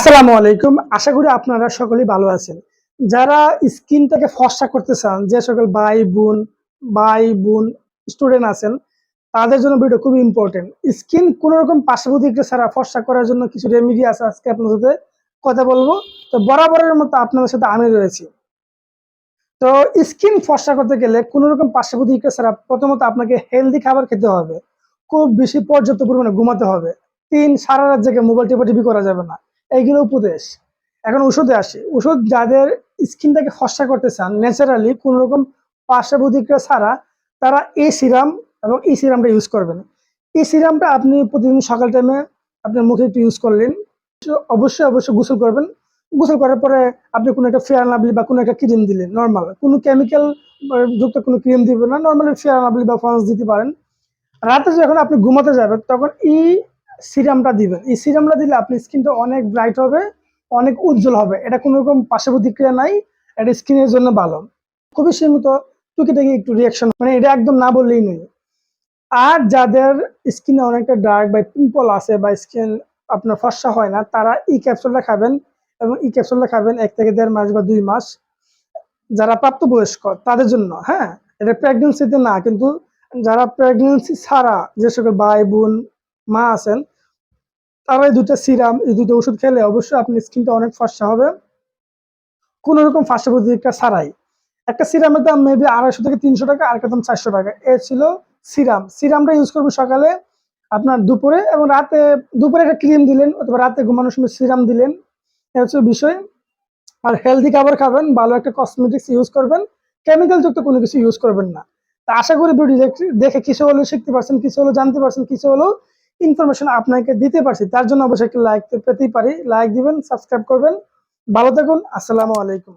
আসসালামু আলাইকুম। আশা করি আপনারা সকলেই ভালো আছেন। যারা স্কিনটাকে ফর্সা করতে চান, যে সকল ভাই বোন ভাই বোন স্টুডেন্ট আছেন, তাদের জন্য ভিডিও খুবই ইম্পর্টেন্ট স্কিন কোন রকম পার্শ্বপ্রতিক্রিয়া ছাড়া ফর্সা করার জন্য কিছু রেমিডি আছে আজকে আপনাদের সাথে কথা বলব। তো বরাবরের মতো আপনাদের সাথে আমি রয়েছি। তো স্কিন ফর্সা করতে গেলে কোন রকম পার্শ্বপ্রতিক্রিয়া ছাড়া প্রথমত আপনাকে হেলদি খাবার খেতে হবে। খুব বেশি পর্যাপ্ত পরিমাণে ঘুমাতে হবে। তিন, সারা রাত জেগে মোবাইল টিপা টিপি করা যাবে না। এইগুলো উপদেশ। এখন ওষুধে আসে। ওষুধ যাদের স্কিনটাকে ফর্সা করতে চান ন্যাচারালি কোনো রকম পার্শ্ব ছাড়া তারা এই সিরাম এবং এই সিরামটা ইউজ করবেন। এই সিরামটা আপনি প্রতিদিন সকাল টাইমে আপনার মুখে একটু ইউজ করলেন অবশ্যই অবশ্যই গোসল করবেন। গোসল করার পরে আপনি কোনো একটা ফেয়ার নাবলি বা কোনো একটা ক্রিম দিলেন নর্মাল কোনো কেমিক্যাল যুক্ত কোনো ক্রিম দিবেন না নর্মালি ফেয়ার নাবলি বা ফন্স দিতে পারেন। রাতে যখন আপনি ঘুমাতে যাবেন, তখন এই সিরামটা দিবেন। এই সিরামটা দিলে আপনি স্কিনটা অনেক ব্রাইট হবে, অনেক উজ্জ্বল হবে। এটা কোনো রকম পার্শ্ব প্রতিক্রিয়া নাই, এটা স্কিনের জন্য ভালো। খুবই সীমিত টুকিটাকি একটু রিয়াকশন মানে এটা একদম না বললেই নয়। আর যাদের স্কিনে অনেকটা ডার্ক বা পিম্পল আছে বা স্কিন আপনার ফর্সা হয় না, তারা এই ক্যাপসুলটা খাবেন এবং এই ক্যাপসুলটা খাবেন এক থেকে দেড় মাস বা দুই মাস। যারা প্রাপ্তবয়স্ক, তাদের জন্য হ্যাঁ? এটা প্রেগনেন্সিতে না, কিন্তু যারা প্রেগনেন্সি ছাড়া, যে সকল ভাই বোন মা আছেন তারা এই দুটো সিরাম, এই দুটো ওষুধ খেলে অবশ্যই আপনার স্কিনটা অনেক ফর্সা হবে। কোন রকম ফার্স্ট প্রতিক্রিয়া ছাড়াই। একটা সিরামের দাম মেবি আড়াইশো থেকে তিনশো টাকা আর একটা দাম চারশো টাকা। এ ছিল সিরাম। সিরামটা ইউজ করব সকালে আপনার দুপুরে এবং রাতে দুপুরে একটা ক্রিম দিলেন, অথবা রাতে ঘুমানোর সময় সিরাম দিলেন। এ হচ্ছে বিষয়। আর হেলদি খাবার খাবেন, ভালো একটা কসমেটিক্স ইউজ করবেন। কেমিক্যাল যুক্ত কোনো কিছু ইউজ করবেন না। তা আশা করি ভিডিও দেখে কিছু হলেও শিখতে পারছেন, কিছু হলেও জানতে পারছেন, কিছু হলেও ইনফরমেশন আপনাকে দিতে পারছি, তার জন্য অবশ্যই একটি লাইক পেতেই পারি। লাইক দিবেন সাবস্ক্রাইব করবেন। ভালো থাকুন, আসসালামু আলাইকুম।